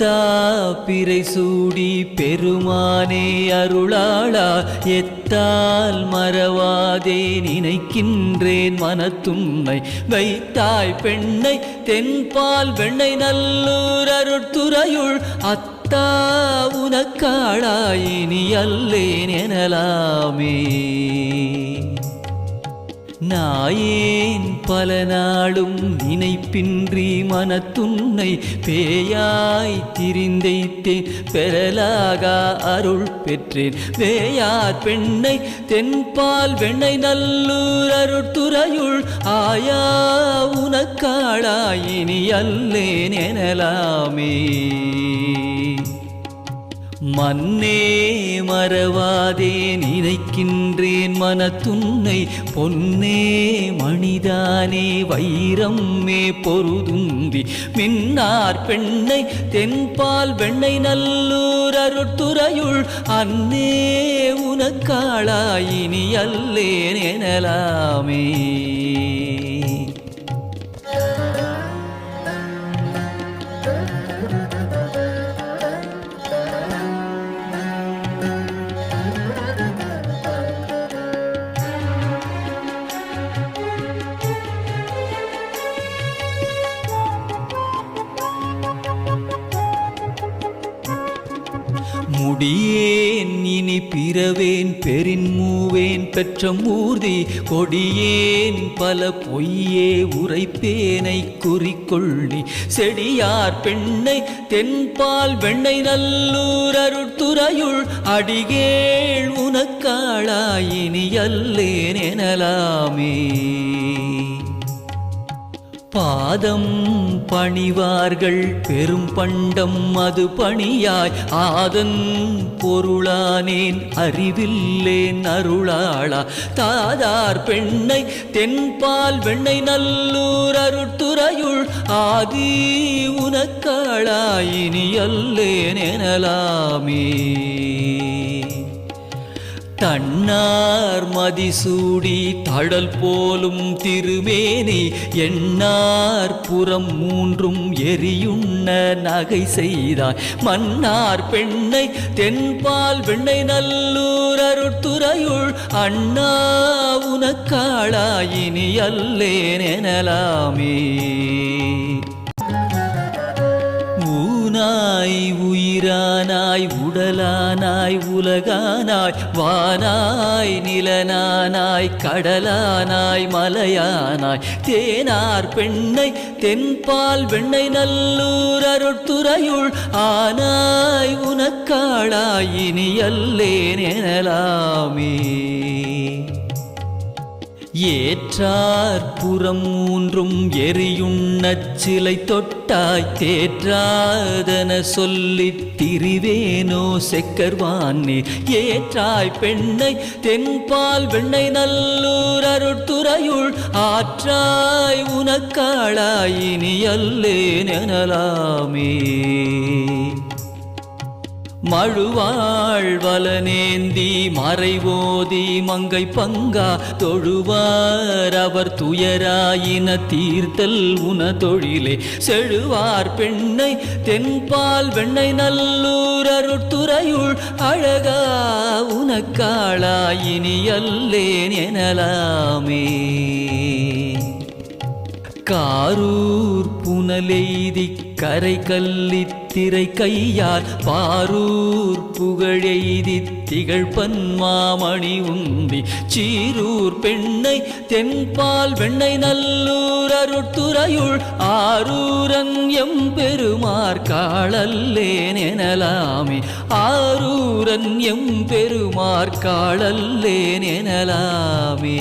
பட்டா பிறை சூடி பெருமானே அருளாளா எத்தால் மறவாதே நினைக்கின்றேன் மனத்துன்னை வைத்தாய் பெண்ணை தென்பால் வெண்ணை நல்லூர் அருட்துறையுள் அத்தா உனக்காளாயினி அல்லேன் எனலாமே. நாயேன் பல நாளும் நினைப்பின்றி மனத்துன்னை பேயாய் திரிந்தைத்தேன். பெறலாகா அருள் பெற்றேன். வேயார் பெண்ணை தென்பால் வெண்ணை நல்லூர் அருட்துறையுள் ஆயா உனக்காளாயினி அல்லேன் எனலாமே. மன்னே மறவாதே நினைக்கின்றேன் மனத்துன்னை. பொன்னே மணிதானே வைரம்மே பொருதுந்தி மின்னார் பெண்ணை தென்பால் வெண்ணை நல்லூர் அருட்துறையுள். அன்னே உனக்காளாயினி அல்லேன் எனலாமே. முடியேன் இனி பிறவேன் பெரின் மூவேன் பெற்ற மூர்த்தி கொடியேன் பல பொய்யே உரைப்பேனை குறிக்கொள்ளி செடியார் பெண்ணை தென்பால் வெண்ணை நல்லூர் அருட்துறையுள் அடிகேள் உனக்காளாயினி அல்லேன் எனலாமே. பாதம் பணிவார்கள் பெரும் பண்டம் அது பணியாய். ஆதன் பொருளானேன் அறிவில்லேன் அருளாளா தாதார் பெண்ணை தென்பால் வெண்ணை நல்லூர் அருட்துறையுள். ஆதி உனக்காளாயினி அல்லேன் எனலாமே தன்னார் மதிசூடி தடல் போலும் திருமேனி எண்ணார் புறம் மூன்றும் எரியுண்ண நகை செய்தாய். மன்னார் பெண்ணை தென்பால் வெண்ணை நல்லூர் அருட்துறையுள் அண்ணா உனக்காளாயினி அல்லேன் எனலாமே. ஊனாய் உயிரானாய் உடலானாய் உலகானாய் வானாய் நிலனானாய் கடலானாய் மலையானாய். தேனார் பெண்ணை தென்பால் வெண்ணை நல்லூர் அருட்துறையுள் ஆனாய் உனக்காளாய் இனியல்லேன் எனலாமே. ஏற்றார் புறம் மூன்றும் எரியுண்ணச் சிலை தொட்டாய் தேற்றாதன சொல்லித் திரிவேனோ செக்கர்வானே. ஏற்றாய் பெண்ணை தென்பால் வெண்ணை நல்லூர் அருட்துறையுள் ஆற்றாய் உனக்காளாயினி அல்லேன் எனலாமே. மழுவாழ்வலனேந்தி மறைவோதி மங்கை பங்கா தொழுவார் அவர் துயராயின தீர்த்தல் உன தொழிலே. செழுவார் பெண்ணை தென்பால் வெண்ணை நல்லூர் அருட்துறையுள் அழகா உனக்காளாயினி அல்லேன் எனலாமே. காரூர் புனலெய்தி கரை கல்லித் திரை கையால் பாரூர் புகழெய்தி திகழ் பன்மாமணி உந்தி. சீரூர் பெண்ணை தென்பால் வெண்ணை நல்லூர் அருட்துறையுள் ஆரூரன் எம் பெருமார் காளல்லேன் எனலாமே ஆரூரன் எம் பெருமார் காளல்லேன் எனலாமே